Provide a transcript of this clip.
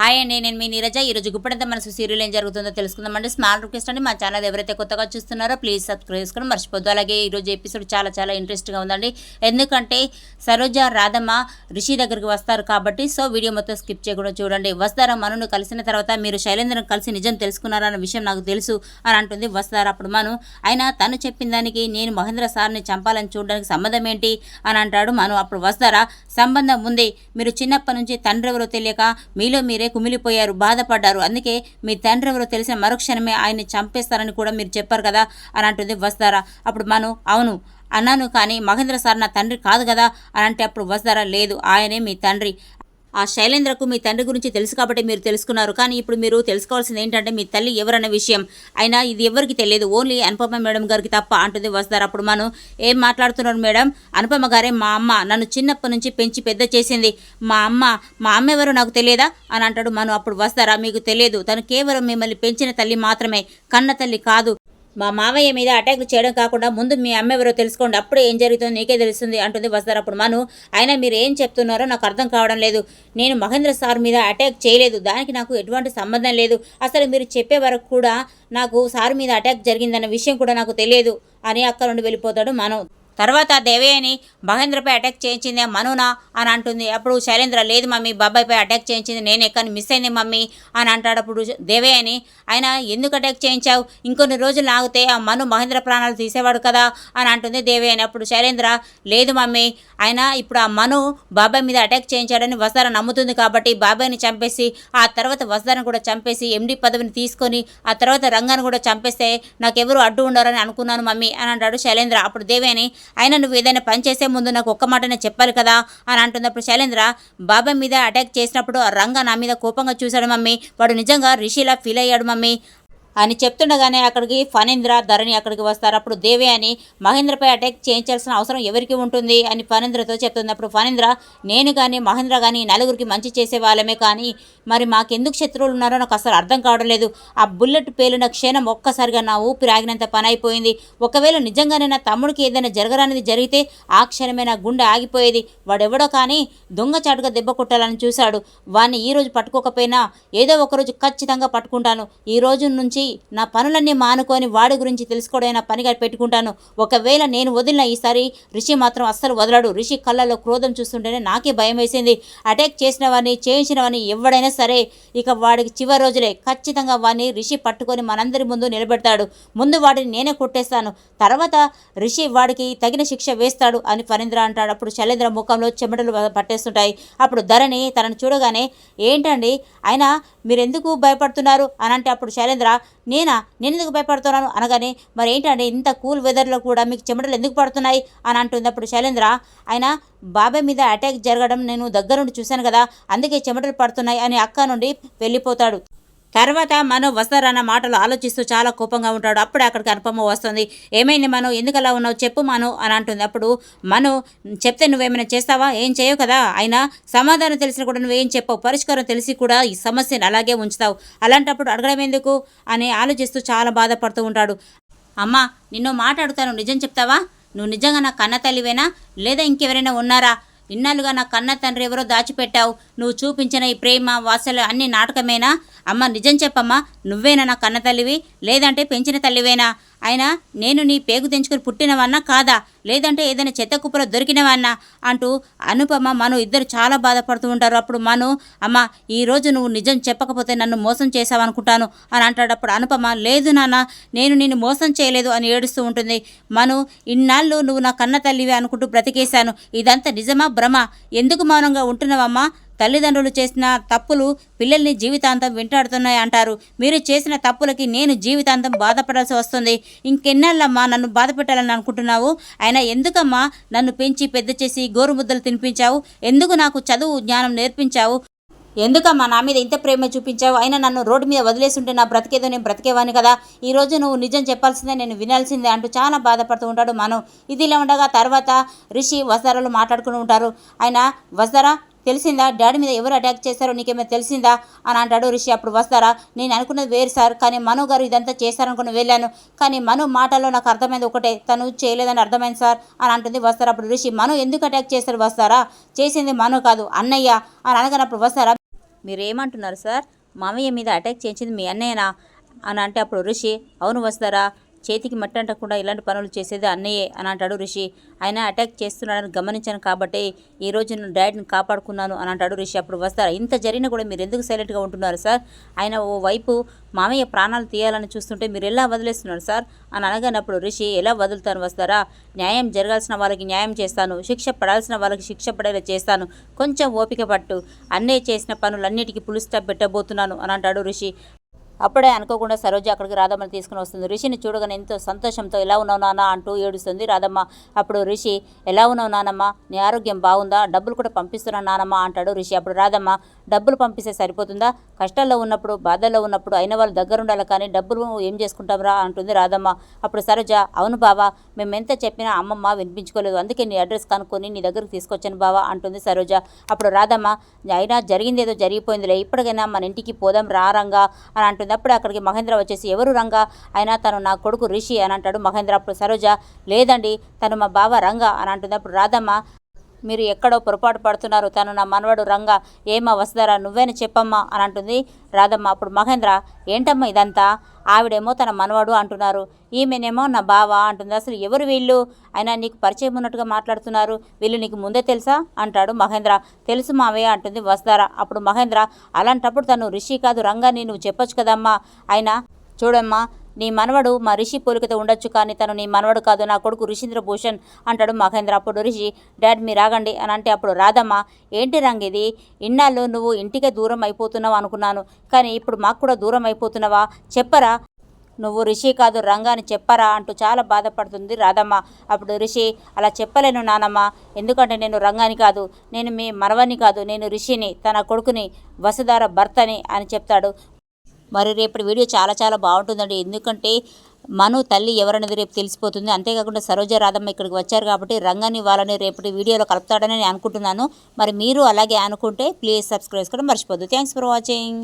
Hi అండి నేను మీ నీరజ. ఈరోజు గుప్పడంత మనసు సీరియల్ ఏం జరుగుతుందో తెలుసుకుందామండి. స్మాల్ రిక్వెస్ట్ అండి మా ఛానల్ ఎవరైతే కొత్తగా చూస్తున్నారో ప్లీజ్ సబ్స్క్రైబ్ చేసుకుని మర్చిపోద్దు. అలాగే ఈరోజు ఎపిసోడ్ చాలా చాలా ఇంట్రెస్ట్గా ఉందండి. ఎందుకంటే సరోజ రాధమ్మ రిషి దగ్గరికి వస్తారు కాబట్టి సో వీడియో మొత్తం స్కిప్ చేయకుండా చూడండి. వస్తారా మనును కలిసిన తర్వాత మీరు శైలేంద్రం కలిసి నిజం తెలుసుకున్నారన్న విషయం నాకు తెలుసు అని అంటుంది వస్తారా అప్పుడు మను. అయినా తను చెప్పిన దానికి నేను మహేంద్ర సార్ని చంపాలని చూడడానికి సంబంధం ఏంటి అని అంటాడు మను. అప్పుడు వస్తారా? సంబంధం ఉంది. మీరు చిన్నప్పటి నుంచి తండ్రి ఎవరో తెలియక మీలో మీరే కుమిలిపోయారు బాధపడ్డారు. అందుకే మీ తండ్రి ఎవరో తెలిసిన మరుక్షణమే ఆయన్ని చంపేస్తారని కూడా మీరు చెప్పారు కదా అని అంటుంది వస్తారా అప్పుడు మను అవును అన్నాను కానీ మహేంద్ర సార్ నా తండ్రి కాదు కదా అని అంటే అప్పుడు వస్తారా లేదు ఆయనే మీ తండ్రి. ఆ శైలేంద్రకు మీ తండ్రి గురించి తెలుసు కాబట్టి మీరు తెలుసుకున్నారు. కానీ ఇప్పుడు మీరు తెలుసుకోవాల్సింది ఏంటంటే మీ తల్లి ఎవరన్న విషయం. అయినా ఇది ఎవరికి తెలియదు. ఓన్లీ అనుపమ మేడం గారికి తప్ప అంటుంది వస్తారు అప్పుడు మనం ఏం మాట్లాడుతున్నారు మేడం? అనుపమ గారే మా అమ్మ. నన్ను చిన్నప్పటి నుంచి పెంచి పెద్ద చేసింది. మా అమ్మ మా అమ్మ ఎవరు నాకు తెలియదా? అని అంటాడు మనం. అప్పుడు వస్తారా మీకు తెలియదు. తను కేవలం మిమ్మల్ని పెంచిన తల్లి మాత్రమే. కన్న తల్లి కాదు. మా మావయ్య మీద అటాక్ చేయడం కాకుండా ముందు మీ అమ్మ ఎవరో తెలుసుకోండి అప్పుడే ఏం జరుగుతుందో నీకే తెలుస్తుంది అంటుంది వస్తారు అప్పుడు మను అయినా మీరు ఏం చెప్తున్నారో నాకు అర్థం కావడం లేదు. నేను మహేంద్ర సార్ మీద అటాక్ చేయలేదు. దానికి నాకు ఎటువంటి సంబంధం లేదు. అసలు మీరు చెప్పే వరకు కూడా నాకు సార్ మీద అటాక్ జరిగిందన్న విషయం కూడా నాకు తెలియదు అని అక్కడ నుండి వెళ్ళిపోతాడు మనం. తర్వాత దేవయ్యని మహేంద్రపై అటాక్ చేయించింది మనునా అని అంటుంది. అప్పుడు శైలేంద్ర లేదు మమ్మీ బాబాయ్పై అటాక్ చేయించింది నేను ఎక్కడ మిస్ అయింది మమ్మీ అని అంటాడు. అప్పుడు దేవయ్యని ఆయన ఎందుకు అటాక్ చేయించావు? ఇంకొన్ని రోజులు ఆగితే ఆ మను మహేంద్ర ప్రాణాలు తీసేవాడు కదా అని అంటుంది దేవయ్యని. అప్పుడు శైలేంద్ర లేదు మమ్మీ ఆయన ఇప్పుడు ఆ మను బాబాయ్ మీద అటాక్ చేయించాడని వస్తారా నమ్ముతుంది కాబట్టి బాబాయ్ని చంపేసి ఆ తర్వాత వస్తారని కూడా చంపేసి ఎండి పదవిని తీసుకొని ఆ తర్వాత రంగాన్ని కూడా చంపేస్తే నాకెవరు అడ్డు ఉండరని అనుకున్నాను మమ్మీ అని అంటాడు శైలేంద్ర. అప్పుడు దేవేని అయినా నువ్వు ఏదైనా పని చేసే ముందు నాకు ఒక్క మాటనే చెప్పాలి కదా? అని అంటున్నప్పుడు శైలేంద్ర బాబాయ్ మీద అటాక్ చేసినప్పుడు ఆ రంగా నా మీద కోపంగా చూశాడు మమ్మీ. వాడు నిజంగా రిషిలా ఫీల్ అయ్యాడు మమ్మీ. అని చెప్తుండగానే అక్కడికి ఫణీంద్ర ధరణి అక్కడికి వస్తారు. అప్పుడు దేవి అని మహేంద్రపై అటాక్ చేయించాల్సిన అవసరం ఎవరికి ఉంటుంది అని ఫణీంద్రతో చెప్తుంది అప్పుడు ఫణీంద్ర నేను కానీ మహేంద్ర కానీ నలుగురికి మంచి చేసే వాళ్ళమే కానీ మరి మాకెందుకు శత్రువులు ఉన్నారో నాకు అసలు అర్థం కావడం లేదు. ఆ బుల్లెట్ పేలిన క్షణం ఒక్కసారిగా నా ఊపిరి ఆగినంత పని అయిపోయింది. ఒకవేళ నిజంగానే నా తమ్ముడికి ఏదైనా జరగరానిది జరిగితే ఆ క్షణమే నా గుండె ఆగిపోయేది. వాడెవడో కానీ దొంగచాటుగా దెబ్బ కొట్టాలని చూశాడు. వాడిని ఈ రోజు పట్టుకోకపోయినా ఏదో ఒకరోజు ఖచ్చితంగా పట్టుకుంటాను. ఈ రోజు నుంచి నా పనులన్నీ మానుకొని వాడి గురించి తెలుసుకోవడైనా పనిగా పెట్టుకుంటాను. ఒకవేళ నేను వదిలిన ఈసారి రిషి మాత్రం అస్సలు వదలడు. రిషి కళ్ళలో క్రోధం చూస్తుంటేనే నాకే భయం వేసింది. అటాక్ చేసిన వాడిని చేయించిన వాడిని ఎవడైనా సరే ఇక వాడికి చివరి రోజులే. ఖచ్చితంగా వాడిని రిషి పట్టుకొని మనందరి ముందు నిలబెడతాడు. ముందు వాడిని నేనే కొట్టేస్తాను. తర్వాత రిషి వాడికి తగిన శిక్ష వేస్తాడు అని ఫణీంద్ర అంటాడు. అప్పుడు శైలేంద్ర ముఖంలో చెమటలు పట్టేస్తుంటాయి. అప్పుడు ధరణి తనను చూడగానే ఏంటండి? అయినా మీరెందుకు భయపడుతున్నారు? అని అంటే అప్పుడు శైలేంద్ర నేనా? నేను ఎందుకు భయపడుతున్నాను? అనగానే మరి ఏంటంటే ఇంత కూల్ వెదర్లో కూడా మీకు చెమటలు ఎందుకు పడుతున్నాయి? అని అంటుంది అప్పుడు శైలేంద్ర ఆయన బాబాయ్ మీద అటాక్ జరగడం నేను దగ్గర నుండి చూశాను కదా అందుకే చెమటలు పడుతున్నాయి అని అక్క నుండి వెళ్ళిపోతాడు. తర్వాత మనం వస్తారన్న మాటలు ఆలోచిస్తూ చాలా కోపంగా ఉంటాడు. అప్పుడే అక్కడికి అనుపమ వస్తుంది. ఏమైంది మనం? ఎందుకు అలా ఉన్నావు? చెప్పు మను అని అంటుంది. అప్పుడు మను చెప్తే నువ్వేమైనా చేస్తావా? ఏం చేయవు కదా? అయినా సమాధానం తెలిసిన కూడా నువ్వేం చెప్పవు. పరిష్కారం తెలిసి కూడా ఈ సమస్యను అలాగే ఉంచుతావు. అలాంటప్పుడు అడగడం ఎందుకు? అని ఆలోచిస్తూ చాలా బాధపడుతూ ఉంటాడు. అమ్మా నిన్ను మాట్లాడుతాను. నిజం చెప్తావా? నువ్వు నిజంగా నా కన్న తల్లివేనా? లేదా ఇంకెవరైనా ఉన్నారా? ఇన్నాళ్ళుగా నా కన్న తండ్రి ఎవరో దాచిపెట్టావు. నువ్వు చూపించిన ఈ ప్రేమ వాసలు అన్ని నాటకమేనా? అమ్మ నిజం చెప్పమ్మా నువ్వేనా నా కన్న తల్లివి? లేదంటే పెంచిన తల్లివేనా? అయినా నేను నీ పేగు తెంచుకుని పుట్టినవన్నా కాదా? లేదంటే ఏదైనా చెత్త కుప్పలో దొరికినవన్నా? అంటూ అనుపమ మను ఇద్దరు చాలా బాధపడుతూ ఉంటారు. అప్పుడు మను అమ్మ ఈరోజు నువ్వు నిజం చెప్పకపోతే నన్ను మోసం చేసావనుకుంటాను అని అంటాడు అప్పుడు అనుపమ లేదు నాన్న నేను నిన్ను మోసం చేయలేదు అని ఏడుస్తూ ఉంటుంది. మను ఇన్నాళ్ళు నువ్వు నా కన్న తల్లివి అనుకుంటూ బ్రతికేశాను. ఇదంతా నిజమా భ్రమ? ఎందుకు మౌనంగా ఉంటున్నావమ్మా? తల్లిదండ్రులు చేసిన తప్పులు పిల్లల్ని జీవితాంతం వెంటాడుతున్నాయి అంటారు. మీరు చేసిన తప్పులకి నేను జీవితాంతం బాధపడాల్సి వస్తుంది. ఇంకెన్నెళ్ళమ్మా నన్ను బాధ పెట్టాలని అనుకుంటున్నావు? అయినా ఎందుకమ్మా నన్ను పెంచి పెద్ద చేసి గోరుముద్దలు తినిపించావు? ఎందుకు నాకు చదువు జ్ఞానం నేర్పించావు? ఎందుకమ్మా నా మీద ఇంత ప్రేమ చూపించావు? అయినా నన్ను రోడ్డు మీద వదిలేస్తుంటే నా బ్రతికేదో నేను బ్రతికేవాని కదా? ఈ రోజు నువ్వు నిజం చెప్పాల్సిందే నేను వినాల్సిందే అంటూ చాలా బాధపడుతూ ఉంటాడు మను. ఇదిలా ఉండగా తర్వాత రిషి వసరాలు మాట్లాడుకుని ఉంటారు. ఆయన వసరా తెలిసిందా? డాడీ మీద ఎవరు అటాక్ చేశారో నీకేమైనా తెలిసిందా? అని అంటాడు రిషి. అప్పుడు వస్తారా? నేను అనుకున్నది వేరు సార్ కానీ మను గారు ఇదంతా చేశారనుకుని వెళ్ళాను. కానీ మను మాటల్లో నాకు అర్థమైంది ఒకటే తను చేయలేదని అర్థమైంది సార్ అని అంటుంది వస్తారా? అప్పుడు రిషి మను ఎందుకు అటాక్ చేశారు వస్తారా? చేసింది మను కాదు అన్నయ్య అని అనగానప్పుడు వస్తారా? మీరు ఏమంటున్నారు సార్? మామయ్య మీద అటాక్ చేయించింది మీ అన్నయ్యనా? అని అంటే అప్పుడు ఋషి అవును వస్తారా? చేతికి మట్టి అంటకుండా ఇలాంటి పనులు చేసేది అన్నయ్యే అని అంటాడు రిషి. ఆయన అటాక్ చేస్తున్నాడని గమనించాను కాబట్టి ఈ రోజు నేను డైట్ని కాపాడుకున్నాను అని అంటాడు రిషి. అప్పుడు వస్తారా? ఇంత జరిగినా కూడా మీరు ఎందుకు సైలెంట్గా ఉంటున్నారు సార్? ఆయన ఓ వైపు మామయ్య ప్రాణాలు తీయాలని చూస్తుంటే మీరు ఎలా వదిలేస్తున్నారు సార్? అని అనగానప్పుడు ఋషి ఎలా వదులుతాను వస్తారా? న్యాయం జరగాల్సిన వాళ్ళకి న్యాయం చేస్తాను. శిక్ష పడాల్సిన వాళ్ళకి శిక్ష పడేలా చేస్తాను. కొంచెం ఓపిక పట్టు. అన్నయ్య చేసిన పనులన్నిటికీ పులి స్టాప్ పెట్టబోతున్నాను అని అంటాడు రిషి. అప్పుడే అనుకోకుండా సరోజ అక్కడికి రాధమ్మని తీసుకుని వస్తుంది. ఋషిని చూడగానే ఎంతో సంతోషంతో ఎలా ఉన్నావు నాన్న? అంటూ ఏడుస్తుంది రాధమ్మ. అప్పుడు రిషి ఎలా ఉన్నావు నానమ్మ? నీ ఆరోగ్యం బాగుందా? డబ్బులు కూడా పంపిస్తున్నాను నానమ్మ అంటాడు రిషి. అప్పుడు రాధమ్మ డబ్బులు పంపిస్తే సరిపోతుందా? కష్టాల్లో ఉన్నప్పుడు బాధల్లో ఉన్నప్పుడు అయిన వాళ్ళ దగ్గర ఉండాలి కానీ డబ్బులు ఏం చేసుకుంటాంరా? అంటుంది రాధమ్మ. అప్పుడు సరోజ అవును బావా మేము ఎంత చెప్పినా అమ్మమ్మ వినిపించుకోలేదు. అందుకే నీ అడ్రస్ కనుక్కొని నీ దగ్గరకు తీసుకొచ్చాను బావా అంటుంది సరోజ. అప్పుడు రాధమ్మ అయినా జరిగింది ఏదో జరిగిపోయిందిలే. ఇప్పటికైనా మన ఇంటికి పోదాం రా రంగా అని అంటుంది. అప్పుడు అక్కడికి మహేంద్ర వచ్చేసి ఎవరు రంగా? అయినా తను నా కొడుకు రిషి అని అంటాడు మహేంద్ర. అప్పుడు సరోజ లేదండి తను మా బావ రంగా అని అంటుంది. అప్పుడు రాధమ్మ మీరు ఎక్కడో పొరపాటు పడుతున్నారు. తను నా మనవడు రంగా. ఏమా వస్తారా నువ్వేనా చెప్పమ్మా అని అంటుంది. రాధమ్మ అప్పుడు మహేంద్ర ఏంటమ్మా ఇదంతా? ఆవిడేమో తన మనవడు అంటున్నారు. ఈమెనేమో నా బావ అంటుంది. అసలు ఎవరు వీళ్ళు? అయినా నీకు పరిచయం ఉన్నట్టుగా మాట్లాడుతున్నారు. వీళ్ళు నీకు ముందే తెలుసా? అంటాడు మహేంద్ర. తెలుసు మావే అంటుంది వస్తారా అప్పుడు మహేంద్ర అలాంటప్పుడు తను రిషి కాదు రంగాని నువ్వు చెప్పొచ్చు కదమ్మా. అయినా చూడమ్మా నీ మనవడు మా రిషి పోలికతో ఉండొచ్చు కానీ తను నీ మనవడు కాదు నా కొడుకు రిషీంద్ర భూషణ్ అంటాడు మహేంద్ర. అప్పుడు రిషి డాడ్ మీరు ఆగండి అని అంటే అప్పుడు రాధమ్మ ఏంటి రంగ్ ఇది? ఇన్నాళ్ళు నువ్వు ఇంటికే దూరం అయిపోతున్నావు అనుకున్నాను. కానీ ఇప్పుడు మాకు కూడా దూరం అయిపోతున్నావా? చెప్పరా? నువ్వు రిషి కాదు రంగా అని చెప్పరా? అంటూ చాలా బాధపడుతుంది రాధమ్మ. అప్పుడు రిషి అలా చెప్పలేను నానమ్మ. ఎందుకంటే నేను రంగాని కాదు నేను మీ మనవని కాదు నేను రిషిని తన కొడుకుని వసుధార భర్తని అని చెప్తాడు. మరి రేపటి వీడియో చాలా చాలా బాగుంటుందండి. ఎందుకంటే మను తల్లి ఎవరనేది రేపు తెలిసిపోతుంది. అంతేకాకుండా సరోజ రాధమ్మ ఇక్కడికి వచ్చారు కాబట్టి రంగాన్ని వాళ్ళని రేపటి వీడియోలో కలుపుతాడని నేను అనుకుంటున్నాను. మరి మీరు అలాగే అనుకుంటే ప్లీజ్ సబ్స్క్రైబ్ చేసుకోవడం మర్చిపోద్దు. Thanks for watching